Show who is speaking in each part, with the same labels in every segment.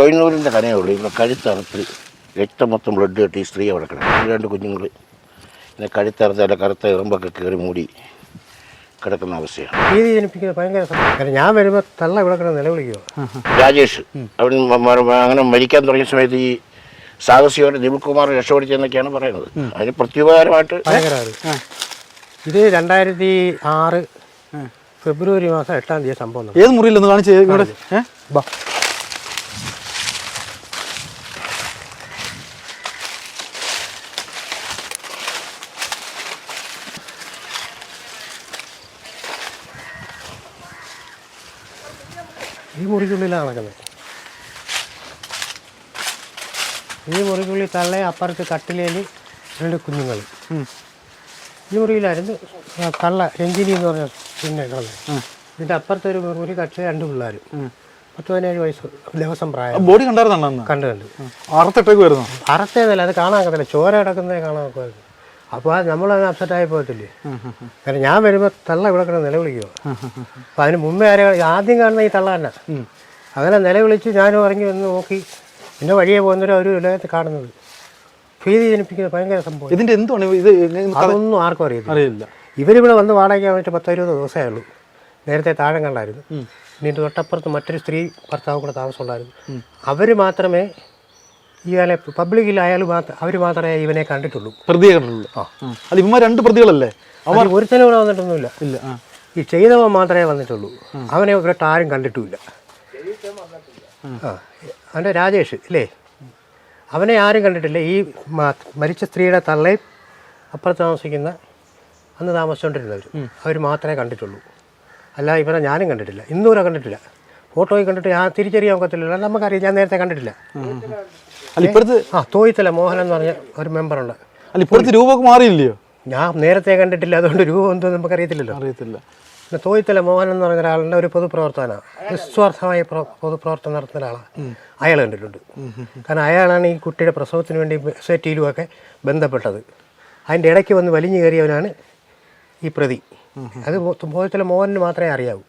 Speaker 1: ടൊയ്നൂരിന്റെ കനയേ ഉള്ളൂ. ഇവിടെ കഴുത്തറുത്ത് രക്തം മൊത്തം ബ്ലഡ് കെട്ടി ഈ സ്ത്രീ അവിടെ കിടക്കും രണ്ട് കുഞ്ഞുങ്ങൾ പിന്നെ കഴുത്തറുത്ത് അതിന്റെ കറുത്ത ഇറമ്പൊക്കെ കയറി മൂടി കിടക്കുന്ന അവസ്ഥയാണ്.
Speaker 2: ഭീതി ജനിപ്പിക്കുന്നത് ഭയങ്കര സംഭവം. കാരണം ഞാൻ വരുമ്പോൾ തള്ള ഇവിടെ കിടന്ന് നിലവിളിക്കുക.
Speaker 1: രാജേഷ് അവൻ മ- മ- അങ്ങനെ മരിക്കാൻ തുടങ്ങിയ സമയത്ത് ഈ സാഹസികമായിട്ട് ദിലീപ് കുമാർ രക്ഷപ്പെടുത്തിയെന്നൊക്കെയാണ് പറയുന്നത്. അതിന് പ്രത്യുപകാരമായിട്ട്
Speaker 2: ഇത് രണ്ടായിരത്തി ആറ് ഫെബ്രുവരി മാസം എട്ടാം തീയതി സംഭവം നടന്നു.
Speaker 3: ഏത് മുറിയിലൊന്ന് കാണിച്ച് ഇവിടെ? ഏ? ബാ.
Speaker 2: ഈ മുറിക്കുള്ളിലാണ് നടക്കുന്നത് ഈ മുറിക്കുള്ളിൽ തള്ളയെ അപ്പുറത്ത് കട്ടിലേൽ രണ്ട് കുഞ്ഞുങ്ങൾ. ഈ മുറിയിലായിരുന്നു തള്ള രഞ്ജിനി എന്ന് പറഞ്ഞ പിന്നെ കിടന്നത് ഇതിന്റെ അപ്പുറത്തെ ഒരു മുറി കട്ടിലെ രണ്ട് പിള്ളേർ പത്ത് പതിനേഴ് വയസ്സ് ദിവസം പ്രായം.
Speaker 3: ബോഡി കണ്ടായിരുന്നു
Speaker 2: കണ്ടു കണ്ടു
Speaker 3: അറുത്തിട്ടേക്ക് വരുന്നു
Speaker 2: അറത്തേന്നല്ല അത് കാണാൻ ഒക്കത്തില്ല. ചോര കിടക്കുന്നതേ കാണാൻ ഒക്കുമായിരുന്നു അപ്പോൾ അത് നമ്മളത് അപ്സെറ്റായി പോകത്തില്ലേ കാരണം ഞാൻ വരുമ്പോൾ തള്ള ഇവിടെ കിടന്ന് നിലവിളിക്കുക അപ്പോൾ അതിന് മുമ്പേ ആരെ ആദ്യം കാണുന്ന ഈ തള്ള തന്നെ. അങ്ങനെ നിലവിളിച്ച് ഞാനും ഇറങ്ങി വന്ന് നോക്കി. എന്റെ വഴിയെ പോകുന്നവരും അവർ ഇടയത്ത് കാണുന്നത്. ഭീതി ജനിപ്പിക്കുന്നത് ഭയങ്കര സംഭവം.
Speaker 3: ഇതിന്റെ എന്തുവാണ് ഇത്?
Speaker 2: അതൊന്നും ആർക്കും
Speaker 3: അറിയില്ല.
Speaker 2: ഇവരിവിടെ വന്ന് വാടകയ്ക്കാൻ വേണ്ടിയിട്ട് പത്തോ ഇരുപത് ദിവസമേ ഉള്ളൂ. നേരത്തെ താഴെ കണ്ടായിരുന്നു. ഇനി തൊട്ടപ്പുറത്ത് മറ്റൊരു സ്ത്രീ ഭർത്താവ് കൂടെ താമസമുണ്ടായിരുന്നു അവർ മാത്രമേ ഇയാളെ പബ്ലിക്കിൽ അയാൾ മാത്രം അവർ മാത്രമേ ഇവനെ കണ്ടിട്ടുള്ളൂ.
Speaker 3: പ്രതിയെ കണ്ടിട്ടുള്ളൂ. ആ. അത് ഇവന്മാർ രണ്ട് പ്രതികളല്ലേ?
Speaker 2: അവർ ഒരുത്തനും ഇവിടെ വന്നിട്ടൊന്നുമില്ല.
Speaker 3: ഇല്ല
Speaker 2: ഈ ചെയ്തവൻ മാത്രമേ വന്നിട്ടുള്ളൂ. അവനെ ഇവരൊട്ട് ആരും കണ്ടിട്ടുമില്ല. ആ. അവന്റെ രാജേഷ് ഇല്ലേ? അവനെ ആരും കണ്ടിട്ടില്ല. ഈ മരിച്ച സ്ത്രീയുടെ തള്ളയും അപ്പുറത്ത് താമസിക്കുന്ന അന്ന് താമസിച്ചുകൊണ്ടിരുന്നവർ അവർ മാത്രമേ കണ്ടിട്ടുള്ളൂ. അല്ല ഇവരെ ഞാനും കണ്ടിട്ടില്ല. ഇന്നുവരെ കണ്ടിട്ടില്ല. ഫോട്ടോയിൽ കണ്ടിട്ട് ഞാൻ തിരിച്ചറിയാൻ ഒക്കത്തില്ല നമുക്കറിയാം ഞാൻ നേരത്തെ കണ്ടിട്ടില്ല.
Speaker 3: അല്ല ഇപ്പോഴത്തെ
Speaker 2: ആ തോയിത്തല മോഹൻ എന്ന് പറഞ്ഞ ഒരു മെമ്പറുണ്ട്.
Speaker 3: അല്ല ഇപ്പോഴത്തെ രൂപമൊക്കെ മാറിയില്ലയോ?
Speaker 2: ഞാൻ നേരത്തെ കണ്ടിട്ടില്ല അതുകൊണ്ട് രൂപം എന്തോ നമുക്കറിയത്തില്ലല്ലോ.
Speaker 3: അറിയത്തില്ല.
Speaker 2: പിന്നെ തോയിത്തല മോഹൻ എന്ന് പറഞ്ഞ ഒരാളുടെ ഒരു പൊതുപ്രവർത്തനമാണ് നിസ്വാർത്ഥമായ പ്ര- പൊതുപ്രവർത്തനം നടത്തുന്ന ഒരാളാണ് അയാൾ കണ്ടിട്ടുണ്ട്. കാരണം അയാളാണ് ഈ കുട്ടിയുടെ പ്രസവത്തിന് വേണ്ടി സൊസൈറ്റിയിലുമൊക്കെ ബന്ധപ്പെട്ടത്. അതിന്റെ ഇടയ്ക്ക് വന്ന് വലിഞ്ഞു കയറിയവനാണ് ഈ പ്രതി. അത് തോയിത്തല മോഹന് മാത്രമേ അറിയാവൂ.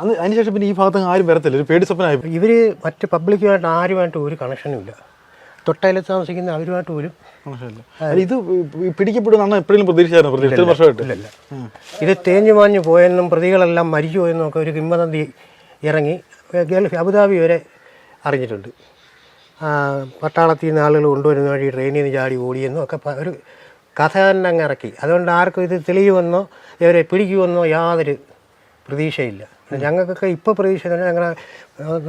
Speaker 3: അന്ന് അതിനുശേഷം പിന്നെ ഈ ഭാഗത്ത് ആരും വരത്തില്ല. ഒരു പേടി സ്വപ്നമായി
Speaker 2: ഇവർ മറ്റ് പബ്ലിക്കുമായിട്ട് ആരുമായിട്ട് ഒരു കണക്ഷനും ഇല്ല. തൊട്ടയിലത്ത് താമസിക്കുന്ന അവരുമായിട്ട് പോലും
Speaker 3: ഇത് പിടിക്കപ്പെടുന്നാണ് പിടിക്കപ്പെടുന്ന എപ്പോഴും പ്രതീക്ഷിച്ചായിരുന്നു പ്രതീക്ഷ ഇത്രയും വർഷമായിട്ട്
Speaker 2: ഇല്ലല്ല. ഇത് തേഞ്ഞു മാഞ്ഞു പോയെന്നും പ്രതികളെല്ലാം മരിച്ചു പോയെന്നും ഒക്കെ ഒരു കിംവദന്തി ഇറങ്ങി. ഗൾഫ് അബുദാബി വരെ അറിഞ്ഞിട്ടുണ്ട്. പട്ടാളത്തിൽ നിന്ന് ആളുകൾ കൊണ്ടുവരുന്ന വഴി ട്രെയിനിൽ നിന്ന് ചാടി ഓടിയെന്നും ഒക്കെ ഒരു കഥ തന്നെ അങ്ങ് ഇറക്കി. അതുകൊണ്ട് ആർക്കും ഇത് തെളിയുമെന്നോ ഇവരെ പിടിക്കുമെന്നോ യാതൊരു പ്രതീക്ഷയില്ല. ഞങ്ങൾക്കൊക്കെ ഇപ്പോൾ പ്രതീക്ഷ തന്നെ ഞങ്ങളുടെ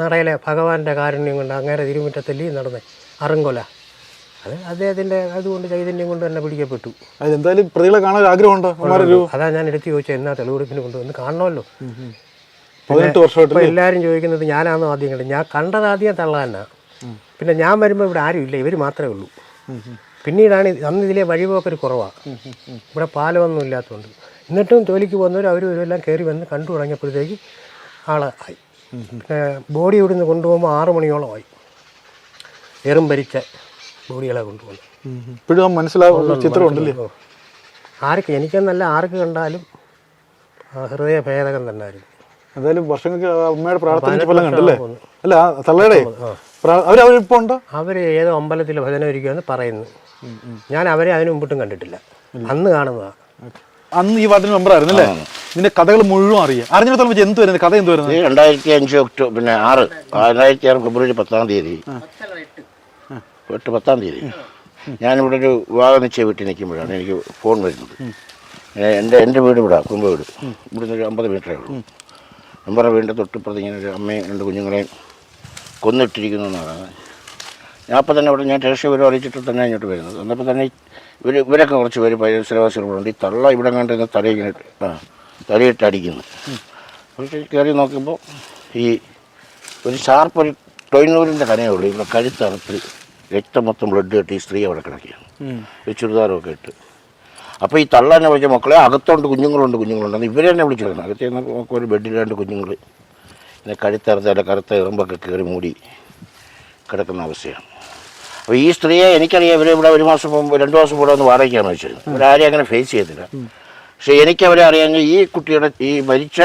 Speaker 2: നടയിലെ ഭഗവാന്റെ കാരുണ്യം കൊണ്ട് അങ്ങേരെ തിരുമുറ്റത്തല്ലി നടന്നേ അറുങ്കൊല. അത് അദ്ദേഹത്തിന്റെ അതുകൊണ്ട് ചൈതന്യം കൊണ്ട് തന്നെ പിടിക്കപ്പെട്ടു.
Speaker 3: എന്തായാലും പ്രതികളെ കാണാൻ ആഗ്രഹമുണ്ടോ?
Speaker 2: അതാ ഞാൻ എടുത്ത് ചോദിച്ചത് എന്നാ തെളിവെടുപ്പിന് കൊണ്ടുവന്ന് കാണണമല്ലോ.
Speaker 3: പതിനെട്ട് വർഷമായിട്ട്
Speaker 2: എല്ലാവരും ചോദിക്കുന്നത് ഞാനാണോ ആദ്യം കണ്ടത് ഞാൻ കണ്ടത് ആദ്യം തള്ള തന്നെ പിന്നെ ഞാൻ വരുമ്പോൾ ഇവിടെ ആരും ഇല്ല ഇവർ മാത്രമേ ഉള്ളൂ. പിന്നീടാണ് അന്ന് ഇതിലെ വഴിപോക്കൊരു കുറവാണ് ഇവിടെ പാലമൊന്നും ഇല്ലാത്തതുകൊണ്ട്. എന്നിട്ടും ജോലിക്ക് പോകുന്നവർ അവരും ഇവരെല്ലാം എല്ലാം കയറി വന്ന് കണ്ടു തുടങ്ങിയപ്പോഴത്തേക്ക് ആളായി പിന്നെ ബോഡി ഇവിടുന്ന് കൊണ്ടുപോകുമ്പോൾ ആറ് മണിയോളമായി എറും ഭരിച്ച ബോഡികളെ കൊണ്ടുപോകുന്നു
Speaker 3: ഇപ്പോഴും മനസ്സിലാവുന്ന ചിത്രം ഉണ്ടല്ലേ?
Speaker 2: ഓ. ആർക്ക് എനിക്കെന്നല്ല ആർക്ക് കണ്ടാലും ഹൃദയ ഭേദകം തന്നെയായിരുന്നു
Speaker 3: എന്തായാലും വർഷങ്ങൾക്ക് അമ്മയുടെ പ്രാർത്ഥന ഫലം കണ്ടല്ലേ? അല്ല ആ തള്ളയുടെ അവർ അവരിപ്പോ ഉണ്ടോ?
Speaker 2: അവർ ഏതോ അമ്പലത്തിൽ ഭജന ഇരിക്കുമെന്ന് പറയുന്നു. ഞാൻ അവരെ അതിനു മുമ്പിട്ടും കണ്ടിട്ടില്ല. അന്ന് കാണുന്നതാണ്
Speaker 3: അന്ന് ഈ വാർഡിന് മെമ്പർ ആയിരുന്നു അല്ലേ? നിന്റെ കഥകൾ മുഴുവൻ അറിയാം. അറിഞ്ഞിടത്തോളം വെച്ച് എന്ത് വരുന്നത്? കഥ എന്ത് വരുന്നത്?
Speaker 1: രണ്ടായിരത്തി അഞ്ച് ഒക്ടോബർ പിന്നെ ആറ് രണ്ടായിരത്തി ആറ് ഫെബ്രുവരി പത്താം തീയതി. എട്ട് പത്താം തീയതി. ഞാനിവിടെ ഒരു വിവാഹ നിശ്ചയ വീട്ടിൽ നിൽക്കുമ്പോഴാണ് എനിക്ക് ഫോൺ വരുന്നത്. എന്റെ എന്റെ വീട് ഇവിടെ കുടുംബ വീട്. ഇവിടുന്ന് ഒരു അമ്പത് മീറ്ററേ ഉള്ളൂ. നമ്മുടെ വീടിന്റെ തൊട്ടിപ്പുറത്ത് ഇങ്ങനെ ഒരു അമ്മയും രണ്ട് കുഞ്ഞുങ്ങളെയും കൊന്നിട്ടിരിക്കുന്നു എന്നാണ്. ഞാൻ അപ്പം തന്നെ ഇവിടെ ഞാൻ രക്ഷ വിവരം അറിയിച്ചിട്ട് തന്നെ ഇങ്ങോട്ട് വരുന്നത്. എന്നപ്പോൾ തന്നെ ഇവർ ഇവരൊക്കെ കുറച്ച് പേര് പരിസരവാസികളുണ്ട് ഈ തള്ള ഇവിടെ കണ്ടിരുന്ന തലയിങ്ങനെ ആ തലയിട്ട് അടിക്കുന്നു. കയറി നോക്കുമ്പോൾ ഈ ഒരു ഷാർപ്പ് ഒരു കനയേ ഉള്ളൂ. ഇവിടെ കഴുത്തറുത്ത് രക്തം മൊത്തം ബ്ലഡ് കെട്ടി ഈ സ്ത്രീ അവിടെ കിടക്കുകയാണ്. ഒരു ചുരിദാറൊക്കെ ഇട്ട്. അപ്പോൾ ഈ തള്ള എന്നെ വിളിച്ച മക്കളെ അകത്തുണ്ട് കുഞ്ഞുങ്ങളുണ്ട് കുഞ്ഞുങ്ങളുണ്ട്. ഇവരെ തന്നെ വിളിച്ചിരുന്നു. അകത്ത് നമുക്ക് ഒരു ബെഡിലാണ്ട് കുഞ്ഞുങ്ങൾ പിന്നെ കഴുത്തറുത്ത് അതിന്റെ കറുത്ത ഇറമ്പൊക്കെ കയറി മൂടി കിടക്കുന്ന അവസ്ഥയാണ്. അപ്പോൾ ഈ സ്ത്രീയെ എനിക്കറിയാം ഇവരെ ഇവിടെ ഒരു മാസം മുമ്പ് രണ്ട് മാസം മുമ്പ് ഒന്ന് വാടകയ്ക്കാണ് വെച്ചത്. ഇവരാരെയും അങ്ങനെ ഫേസ് ചെയ്തില്ല. പക്ഷെ എനിക്കവരെ അറിയാമെങ്കിൽ ഈ കുട്ടിയുടെ ഈ മരിച്ച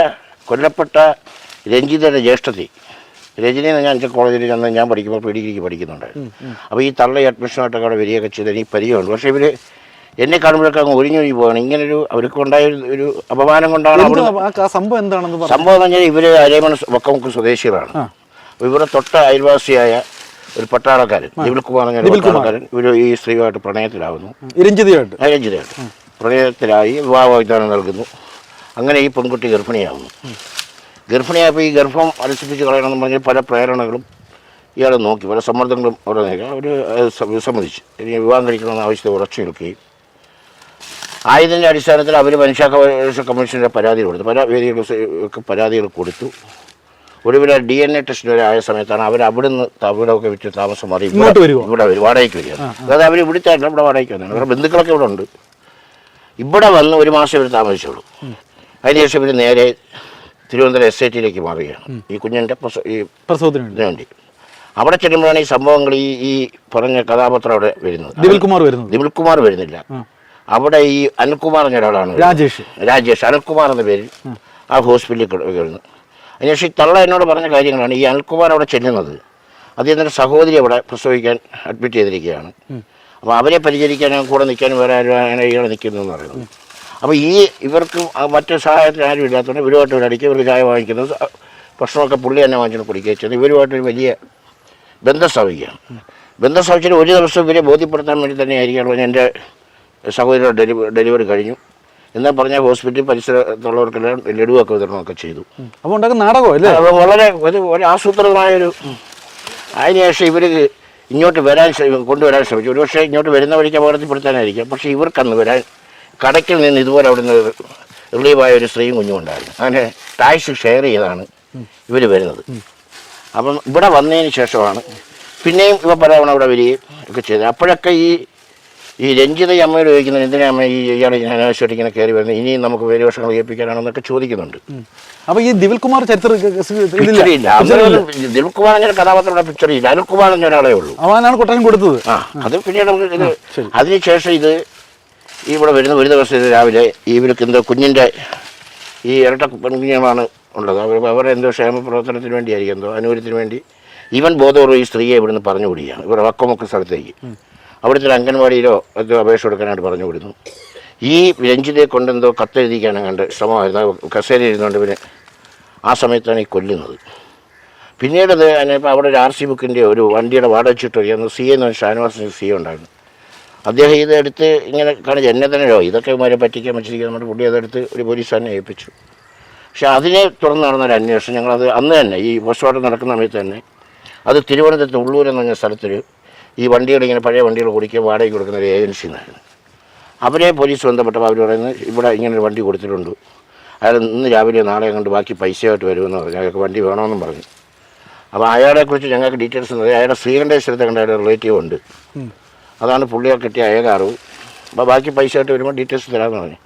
Speaker 1: കൊല്ലപ്പെട്ട രഞ്ജിതയുടെ ജ്യേഷ്ഠത്തി. രജനി എന്ന് ഞാൻ എന്റെ കോളേജിൽ ചെന്ന് ഞാൻ പഠിക്കുമ്പോൾ പി ഡിഗ്രിക്ക് പഠിക്കുന്നുണ്ടായിരുന്നു അപ്പോൾ ഈ തള്ള അഡ്മിഷനായിട്ടൊക്കെ അവിടെ വരികയൊക്കെ ചെയ്ത് എനിക്ക് പരിചയമുണ്ട്. പക്ഷേ ഇവർ എന്നെ കാണുമ്പോഴൊക്കെ അങ്ങ് ഒഴിഞ്ഞൊഴി പോവാണ്. ഇങ്ങനൊരു അവർക്ക് ഉണ്ടായ ഒരു- അപമാനം കൊണ്ടാണ്
Speaker 3: സംഭവം എന്താണെന്ന്
Speaker 1: സംഭവം എന്ന് പറഞ്ഞാൽ ഇവർ അരേമൺ വക്കമുക്ക് സ്വദേശികളാണ്. അപ്പോൾ ഇവരുടെ തൊട്ട അയൽവാസിയായ ഒരു പട്ടാളക്കാരൻ നിബിൾ കുമാർ എന്ന പട്ടാളക്കാരൻ ഇവർ ഈ സ്ത്രീയുമായിട്ട് പ്രണയത്തിലാവുന്നു. രഞ്ജിതയായിട്ട് പ്രണയത്തിലായി വിവാഹ വാഗ്ദാനം നൽകുന്നു. അങ്ങനെ ഈ പെൺകുട്ടി ഗർഭിണിയാവുന്നു. ഗർഭിണിയായപ്പോൾ ഈ ഗർഭം അലസിപ്പിച്ച് കളയണമെന്ന് പറഞ്ഞ പല പ്രേരണകളും ഇയാളെ നോക്കി. പല സമ്മർദ്ദങ്ങളും അവിടെ നേരെ അവർ വിസമ്മതിച്ചു. ഇനി വിവാഹം കഴിക്കണമെന്ന ആവശ്യത്തെ ഉറച്ചു നിൽക്കുകയും. ആയതിന്റെ അടിസ്ഥാനത്തിൽ അവർ മനുഷ്യാവകാശ കമ്മീഷന്റെ പരാതി കൊടുത്തു. പല വേദികൾ ഒക്കെ പരാതികൾ കൊടുത്തു. ഒടുവിൽ ഡി എൻ എ ടെസ്റ്റ് വരെ ആയ സമയത്താണ് അവർ അവിടെ നിന്ന് അവിടെയൊക്കെ വിറ്റ് താമസം മാറി. ഇവിടെ- വരും വാടകയ്ക്ക് വരിക അതായത് അവർ ഇവിടുത്തെ അല്ല ഇവിടെ വാടകയ്ക്ക് വന്നത് അവരുടെ ബന്ധുക്കളൊക്കെ ഇവിടെ ഉണ്ട്. ഇവിടെ വന്ന് ഒരു മാസം ഇവർ താമസിച്ചുള്ളൂ അതിനുശേഷം ഇവർ നേരെ തിരുവനന്തപുരം എസ് ഐ ടിയിലേക്ക് മാറുകയാണ്. ഈ കുഞ്ഞിന്റെ ഈ
Speaker 3: പ്രസവത്തിന് വേണ്ടി.
Speaker 1: അവിടെ ചെല്ലുമ്പോഴാണ് ഈ സംഭവങ്ങൾ ഈ ഈ പറഞ്ഞ കഥാപാത്രം അവിടെ വരുന്നത്.
Speaker 3: ദിവിൽ കുമാർ വരുന്നത്.
Speaker 1: ദിമിൽകുമാർ വരുന്നില്ല. അവിടെ ഈ അനിൽകുമാർ എന്ന ഒരാളാണ്
Speaker 3: രാജേഷ്
Speaker 1: രാജേഷ്. അനിൽകുമാർ എന്ന പേരിൽ ആ. ഹോസ്പിറ്റലിൽ കിടക്കുന്നു അതിനുശേഷം ഈ തള്ള എന്നോട് പറഞ്ഞ കാര്യങ്ങളാണ് ഈ അനിൽകുമാർ അവിടെ ചെല്ലുന്നത്. അദ്ദേഹത്തിന്റെ സഹോദരി അവിടെ പ്രസവിക്കാൻ അഡ്മിറ്റ് ചെയ്തിരിക്കുകയാണ്. അപ്പോൾ അവരെ പരിചരിക്കാനും കൂടെ നിൽക്കാനും വേറെ ആരും അങ്ങനെ ഇയാൾ നിൽക്കുന്നു എന്ന് പറയുന്നത് അപ്പോൾ ഈ ഇവർക്ക് മറ്റു സഹായത്തിന് ആരും ഇല്ലാത്തതുകൊണ്ട് ഇവരുമായിട്ട് ഒരു അടിക്കുക ഇവർക്ക് ചായ വാങ്ങിക്കുന്നത് ഭക്ഷണമൊക്കെ പുള്ളി തന്നെ വാങ്ങിച്ചിട്ട് കുടിക്കുകയും ചെയ്യുന്നത് ഇവരുമായിട്ടൊരു വലിയ ബന്ധം സ്ഥാപിക്കുകയാണ്. ബന്ധം സ്ഥാപിച്ചിട്ട് ഒരു ദിവസം ഇവരെ ബോധ്യപ്പെടുത്താൻ വേണ്ടി തന്നെ ആയിരിക്കണം എന്റെ സഹോദരിയുടെ ഡെലിവറി ഡെലിവറി കഴിഞ്ഞു. എന്നാ പറഞ്ഞ ഹോസ്പിറ്റൽ പരിസരത്തുള്ളവർക്കെല്ലാം ലഡുവൊക്കെ വിതരണമൊക്കെ ചെയ്തു.
Speaker 3: അപ്പോൾ ഉണ്ടാക്കുന്ന നാടകം അല്ലേ
Speaker 1: അത് വളരെ ഒരു ഒരു ആസൂത്രിതമായൊരു അതിനുശേഷം ഇവർ ഇങ്ങോട്ട് വരാൻ കൊണ്ടുവരാൻ ശ്രമിച്ചു. ഒരുപക്ഷെ ഇങ്ങോട്ട് വരുന്ന വഴിക്ക് അപകടത്തിൽപ്പെടുത്താനായിരിക്കാം. പക്ഷെ ഇവർക്കന്ന് വരാൻ കടയ്ക്കിൽ നിന്ന് ഇതുപോലെ അവിടുന്ന് റിലീവായ ഒരു സ്ത്രീയും കുഞ്ഞും ഉണ്ടായിരുന്നു. അങ്ങനെ ടാക്സ് ഷെയർ ചെയ്താണ് ഇവർ വരുന്നത്. അപ്പം ഇവിടെ വന്നതിന് ശേഷമാണ് പിന്നെയും ഇവ പലതവണ ഇവിടെ വരികയും ഒക്കെ ചെയ്തത്. അപ്പോഴൊക്കെ ഈ ഈ രഞ്ജിത അമ്മയോട് ചോദിക്കുന്നത് എന്തിനാ അമ്മ ഈ ഇയാൾ അനാവശ്യമായിട്ട് ഇങ്ങനെ കയറി വരുന്നത്? ഇനിയും നമുക്ക് വേരുവേഷങ്ങൾ ഏൽപ്പിക്കാനാണെന്നൊക്കെ ചോദിക്കുന്നുണ്ട്.
Speaker 3: അപ്പോൾ ഈ ദിൽകുമാർ ചരിത്ര
Speaker 1: പിക്ചറില്ല ദിൽകുമാർ അങ്ങനെ കഥാപാത്രമുള്ള പിക്ചറില്ല അനിൽകുമാർ എന്ന ഒരാളേ ഉള്ളൂ.
Speaker 3: അവനാണ് കൊട്ടാരം കൊടുത്തത്.
Speaker 1: ആ അത് പിന്നീട് നമുക്ക് ഇത് അതിനുശേഷം ഇത് ഇവിടെ വരുന്ന ഒരു ദിവസം ഇത് രാവിലെ ഇവർക്ക് എന്തോ കുഞ്ഞിന്റെ ഈ ഇരട്ട പെൺകുഞ്ഞുങ്ങളാണ് ഉള്ളത്. അവർ അവരുടെ എന്തോ ക്ഷേമപ്രവർത്തനത്തിന് വേണ്ടിയായിരിക്കും എന്തോ അനുകൂലത്തിന് വേണ്ടി ഇവൻ ബോധപൂർവം ഈ സ്ത്രീയെ ഇവിടുന്ന് പറഞ്ഞു വിടുകയാണ് ഇവരുടെ വക്കമൊക്കെ സ്ഥലത്തേക്ക്. അവിടുത്തെ ഒരു അംഗൻവാടിയിലോ എന്തോ അപേക്ഷ കൊടുക്കാനായിട്ട് പറഞ്ഞു വിടുന്നു ഈ രഞ്ജിതയെ കൊണ്ടെന്തോ കത്തെഴുതിക്കാനും കണ്ട് ശ്രമമായിരുന്നു. കസേര ഇരുന്നുകൊണ്ട് പിന്നെ ആ സമയത്താണ് ഈ കൊല്ലുന്നത്. പിന്നീട് അത് അതിനിപ്പോൾ അവിടെ ഒരു ആർ സി ബുക്കിന്റെ ഒരു വണ്ടിയുടെ വാടക ചീട്ട് എന്ന് സി എന്ന് ഷാനവാസിന് സി ഉണ്ടായിരുന്നു. അദ്ദേഹം ഇതെടുത്ത് ഇങ്ങനെ കാണിച്ചു എന്നെ തന്നെയോ ഇതൊക്കെ ഇവരെ പറ്റിക്കാൻ വെച്ചിരിക്കുക നമ്മുടെ പുള്ളി അതെടുത്ത് ഒരു പോലീസ് തന്നെ ഏൽപ്പിച്ചു. പക്ഷെ അതിനെ തുടർന്ന് നടന്നൊരു അന്വേഷണം. ഞങ്ങളത് അന്ന് തന്നെ ഈ പോസ്റ്റ്മോർട്ടം നടക്കുന്ന സമയത്ത് തന്നെ അത് തിരുവനന്തപുരത്ത് ഉള്ളൂർ എന്ന് പറഞ്ഞ സ്ഥലത്തൊരു ഈ വണ്ടികൾ ഇങ്ങനെ പഴയ വണ്ടികൾ ഓടിക്കുക വാടകയ്ക്ക് കൊടുക്കുന്ന ഒരു ഏജൻസി എന്നായിരുന്നു അവരെ പോലീസ് ബന്ധപ്പെട്ടപ്പോൾ അവർ പറയുന്നത് ഇവിടെ ഇങ്ങനെ ഒരു വണ്ടി കൊടുത്തിട്ടുണ്ട്. അയാൾ ഇന്ന് രാവിലെ നാളെ കണ്ട് ബാക്കി പൈസയായിട്ട് വരുമെന്ന് പറഞ്ഞു. അയാൾക്ക് വണ്ടി വേണമെന്നും പറഞ്ഞു. അപ്പോൾ അയാളെക്കുറിച്ച് ഞങ്ങൾക്ക് ഡീറ്റെയിൽസ് തന്നത് അയാളുടെ ശ്രീകണ്ഠേശ്വരത്തെ കണ്ട അയാളുടെ റിലേറ്റീവ് ഉണ്ട്. അതാണ് പുള്ളിയെ കിട്ടിയ ഏക അറിവ് അപ്പോൾ ബാക്കി പൈസ ആയിട്ട് വരുമ്പോൾ ഡീറ്റെയിൽസ് തരാമെന്ന് പറഞ്ഞു.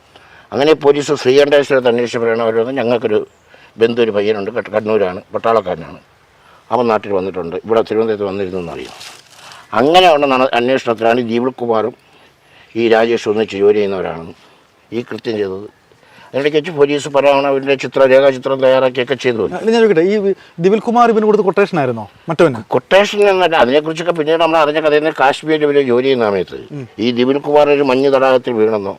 Speaker 1: അങ്ങനെ പോലീസ് ശ്രീകണ്ഠേശ്വരത്ത് അന്വേഷിച്ചപ്പോഴാണ് അവർ വന്നത് ഞങ്ങൾക്കൊരു ബന്ധു ഒരു പയ്യനുണ്ട്. കണ്ണൂരാണ്. പട്ടാളക്കാരനാണ്. അവൻ നാട്ടിൽ വന്നിട്ടുണ്ട്. ഇവിടെ തിരുവനന്തപുരത്ത് വന്നിരുന്നു എന്നറിയാം അങ്ങനെ ഉള്ള നട- അന്വേഷണത്തിലാണ് ഈ ദീപക് കുമാറും ഈ രാജേഷ് ഒന്നിച്ച് ജോലി ചെയ്യുന്നവരാണ് ഈ കൃത്യം ചെയ്തത്. അതിനിടയ്ക്ക് വെച്ച് പോലീസ് പലതവണ അവരുടെ ചിത്ര രേഖാചിത്രം തയ്യാറാക്കിയൊക്കെ ചെയ്തു.
Speaker 3: അല്ല, ഞാൻ ചോദിക്കട്ടെ ഈ ദിവിൽ കുമാർ ഇവന് കൊടുത്ത് കൊട്ടേഷൻ ആയിരുന്നോ? മറ്റവന്?
Speaker 1: കൊട്ടേഷൻ എന്നല്ല അതിനെക്കുറിച്ചൊക്കെ പിന്നീട് നമ്മൾ അറിഞ്ഞ കഥയിൽ കാശ്മീരിൽ ഇവർ ജോലി ചെയ്യുന്ന സമയത്ത് ഈ ദിവിൽ കുമാർ ഒരു മഞ്ഞ് തടാകത്തിൽ വീണെന്നോ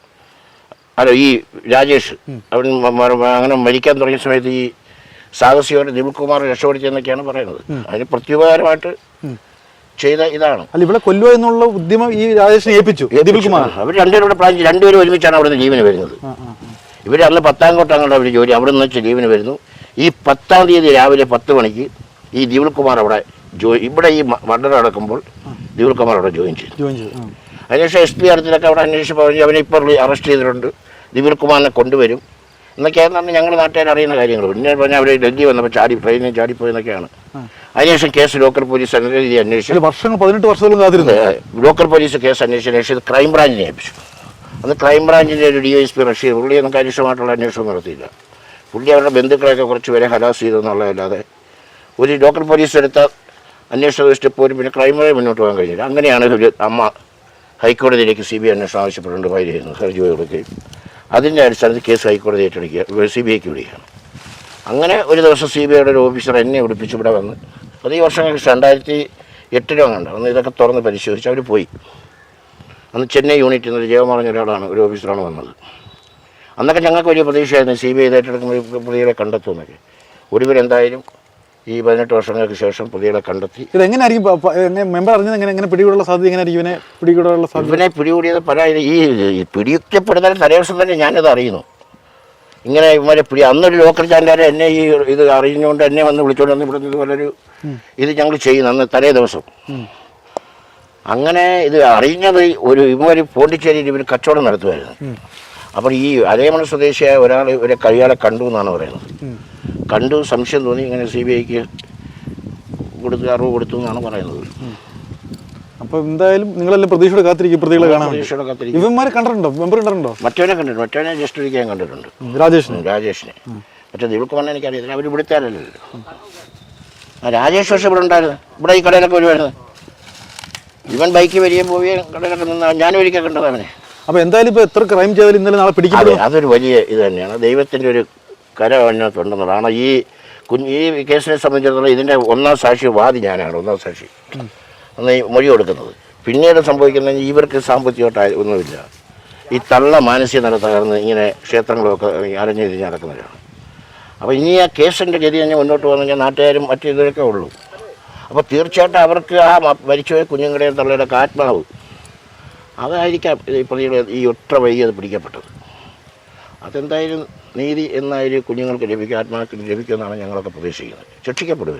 Speaker 1: അല്ല ഈ രാജേഷ് അവൻ അങ്ങനെ മരിക്കാൻ തുടങ്ങിയ സമയത്ത് ഈ സാഹസികമായിട്ട് ദിവിൽ കുമാർ രക്ഷപ്പെടുത്തിയെന്നൊക്കെയാണ് പറയുന്നത്. അതിന് പ്രത്യുപകാരമായിട്ട് ചെയ്ത ഇതാണ്.
Speaker 3: അല്ല ഇവിടെ കൊല്ലുക എന്നുള്ള ഉദ്യമം ഈ രാജേഷിനെ ഏൽപ്പിച്ചു.
Speaker 1: അവർ രണ്ടുപേരും ഇവിടെ പ്ലാൻ ചെയ്തു രണ്ടുപേരും ഒരുമിച്ചാണ് അവിടുന്ന് ജീവന് വരുന്നത്. ഇവർ അന്ന് പത്താം കോട്ടാങ്ങളുടെ അവർ ജോലി അവിടെ നിന്ന് വെച്ച് ലീവിന് വരുന്നു. ഈ പത്താം തീയതി രാവിലെ പത്ത് മണിക്ക് ഈ ദിവിൽ കുമാർ അവിടെ ജോയി ഇവിടെ ഈ മർഡർ നടക്കുമ്പോൾ ദിവിൽ കുമാർ അവിടെ ജോയിൻ ചെയ്തു. അതിനുശേഷം എസ് പി അടുത്തിലൊക്കെ അവിടെ അന്വേഷിച്ച് പറഞ്ഞു അവനെ ഇപ്പോൾ അറസ്റ്റ് ചെയ്തിട്ടുണ്ട്. ദിവിൽ കുമാറിനെ കൊണ്ടുവരും. എന്നൊക്കെയാണ് ഞങ്ങൾ നാട്ടുകാർ അറിയുന്ന കാര്യങ്ങൾ പിന്നെ പറഞ്ഞാൽ അവർ ഡൽഹി വന്നപ്പോൾ ചാടി ട്രെയിനിൽ ചാടിപ്പോയെന്നൊക്കെയാണ് അതിനുശേഷം കേസ് ലോക്കൽ പോലീസ് അന്വേഷിച്ചു.
Speaker 3: വർഷങ്ങൾ പതിനെട്ട് വർഷത്തോളം കാത്തിരുന്നു.
Speaker 1: ലോക്കൽ പോലീസ് കേസ് അന്വേഷിച്ചതിന് ശേഷം ഇത് ക്രൈം ബ്രാഞ്ചിനെ ഏൽപ്പിച്ചു. അന്ന് ക്രൈംബ്രാഞ്ചിന്റെ ഒരു ഡി എസ് പി റഷീർ പുള്ളിയൊന്നും കാര്യക്ഷമമായിട്ടുള്ള അന്വേഷണം നടത്തിയില്ല. പുള്ളി അവരുടെ ബന്ധുക്കളെയൊക്കെ കുറച്ച് പേരെ ഹലാസ് ചെയ്തെന്നുള്ളതല്ലാതെ ഒരു ലോക്കൽ പോലീസ് എടുത്ത അന്വേഷണ സ്റ്റെപ്പ് പോലും പിന്നെ ക്രൈംബ്രാഞ്ച് മുന്നോട്ട് പോകാൻ കഴിഞ്ഞില്ല. അങ്ങനെയാണ് ഒരു അമ്മ ഹൈക്കോടതിയിലേക്ക് സി ബി ഐ അന്വേഷണം ആവശ്യപ്പെട്ടുകൊണ്ട് ഫയൽ ചെയ്യുന്നത്. ഹർജി കൊടുക്കുകയും. അതിന്റെ അടിസ്ഥാനത്തിൽ കേസ് ഹൈക്കോടതി ഏറ്റെടുക്കുക സി ബി ഐക്ക് വിളിക്കുകയാണ് അങ്ങനെ ഒരു ദിവസം സി ബി ഐയുടെ ഒരു ഓഫീസർ എന്നെ വിളിപ്പിച്ച് ഇവിടെ വന്ന് പതിവ് വർഷങ്ങൾക്ക് ശേഷം രണ്ടായിരത്തി എട്ടിലോ കണ്ട അന്ന് ഇതൊക്കെ തുറന്ന് പരിശോധിച്ച് അവർ പോയി. അന്ന് ചെന്നൈ യൂണിറ്റിൽ നിന്ന് ജയകുമാർ പറഞ്ഞ ഒരാളാണ് ഒരു ഓഫീസറാണ് വന്നത്. അന്നൊക്കെ ഞങ്ങൾക്ക് വലിയ പ്രതീക്ഷയായിരുന്നു സി ബി ഐ ഏറ്റെടുക്കുമ്പോൾ പ്രതികളെ കണ്ടെത്തുമെന്നൊക്കെ. ഒടുവിൽ എന്തായാലും ഈ പതിനെട്ട് വർഷങ്ങൾക്ക് ശേഷം പ്രതികളെ കണ്ടെത്തി.
Speaker 3: ഇത് എങ്ങനെയായിരിക്കും മെമ്പർ അറിഞ്ഞത് എങ്ങനെ എങ്ങനെ പിടികൂടാനുള്ള സാധ്യത എങ്ങനെയായിരിക്കും ഇവനെ പിടികൂടാനുള്ള സാധ്യത?
Speaker 1: ഇവനെ പിടികൂടിയത് പല ഈ പിടിക്കപ്പെടുന്ന തലേദിവസം തന്നെ ഞാനിത് അറിയുന്നു. ഇങ്ങനെ ഇവരെ പിടി അന്നൊരു ലോക്കൽ ചാനലുകാരെ എന്നെ ഈ ഇത് അറിഞ്ഞുകൊണ്ട് എന്നെ വന്ന് വിളിച്ചുകൊണ്ട് വന്ന് ഇവിടെ ഇതുപോലൊരു ഇത് ഞങ്ങൾ ചെയ്യുന്നു അന്ന് തലേ ദിവസം. അങ്ങനെ ഇത് അറിഞ്ഞത് ഒരു ഇവർ പോണ്ടിച്ചേരിയിൽ ഇവർ കച്ചവടം നടത്തുമായിരുന്നു അപ്പോൾ ഈ അരേമണ സ്വദേശിയായ ഒരാൾ ഇവരെ കഴിയാളെ കണ്ടു എന്നാണ് പറയുന്നത്. കണ്ടു സംശയം തോന്നി ഇങ്ങനെ സി ബി ഐക്ക് കൊടുത്ത് അറിവ് കൊടുത്തു എന്നാണ് പറയുന്നത്.
Speaker 3: അപ്പൊ എന്തായാലും നിങ്ങളെല്ലാം പ്രതീക്ഷയോടെ കാത്തിരിക്കും പ്രതികളെ കാണാൻ
Speaker 1: പ്രതീക്ഷയോടെ കാത്തിരിക്കും.
Speaker 3: ഇവന്മാരെ കണ്ടിട്ടുണ്ടോ? മെമ്പർ കണ്ടിട്ടുണ്ടോ?
Speaker 1: മറ്റവനെ കണ്ടിട്ടുണ്ട്. മറ്റവനെ ജസ്റ്റ് ഒരിക്കൽ കണ്ടിട്ടുണ്ട്.
Speaker 3: രാജേഷിനെ.
Speaker 1: രാജേഷിനെ. മറ്റേ എനിക്ക് എനിക്കറിയത്തില്ല. അവർ ഇവിടുത്തെ ആരല്ലല്ലോ ആ രാജേഷ് പക്ഷെ ഇവിടെ ഉണ്ടായിരുന്നു. ഇവിടെ ഈ കടയിലൊക്കെ വരുമായിരുന്നു ഇവൻ ബൈക്ക് വരികയും പോവുകയും കടയിലൊക്കെ നിന്ന് ഞാനും ഒരിക്കൽ കണ്ടതാണ് അവനെ.
Speaker 3: അപ്പൊ എന്തായാലും ഇപ്പൊ എത്ര ക്രൈം ചെയ്താലും ഇന്നലെ നാളെ പിടിക്കും
Speaker 1: അതൊരു വലിയ ഇത് തന്നെയാണ്. ദൈവത്തിന്റെ ഒരു കര അതിനകത്തുണ്ടെന്നുള്ളതാണ് ഈ കുഞ്ഞ് ഈ കേസിനെ സംബന്ധിച്ചിടത്തോളം ഇതിന്റെ ഒന്നാം സാക്ഷി വാദി ഞാനാണ് ഒന്നാം സാക്ഷി. അന്ന് ഈ മൊഴി കൊടുക്കുന്നത്. പിന്നീട് സംഭവിക്കുന്നത് ഇവർക്ക് സാമ്പത്തികമായിട്ട് ഒന്നുമില്ല. ഈ തള്ള മാനസിക നില തകർന്ന് ഇങ്ങനെ ക്ഷേത്രങ്ങളൊക്കെ അരഞ്ഞു തിരിഞ്ഞ് നടക്കുന്നവരാണ്. അപ്പോൾ ഇനി ആ കേസിന്റെ ഗതി തന്നെ മുന്നോട്ട് കഴിഞ്ഞാൽ നാട്ടുകാരും മറ്റു ഇതൊക്കെ ഉള്ളൂ. അപ്പോൾ തീർച്ചയായിട്ടും അവർക്ക് ആ മരിച്ചുപോയ കുഞ്ഞുങ്ങളുടെയും തള്ളയുടെ ആത്മാവ് അതായിരിക്കാം ഈ പ്രതികൾ ഈ ഒറ്റ വൈകി അത് പിടിക്കപ്പെട്ടത്. അതെന്തായാലും നീതി എന്നായാലും കുഞ്ഞുങ്ങൾക്ക് ലഭിക്കും ആത്മാക്കൾക്ക് ലഭിക്കുമെന്നാണ് ഞങ്ങളൊക്കെ പ്രതീക്ഷിക്കുന്നത്. ശിക്ഷിക്കപ്പെടും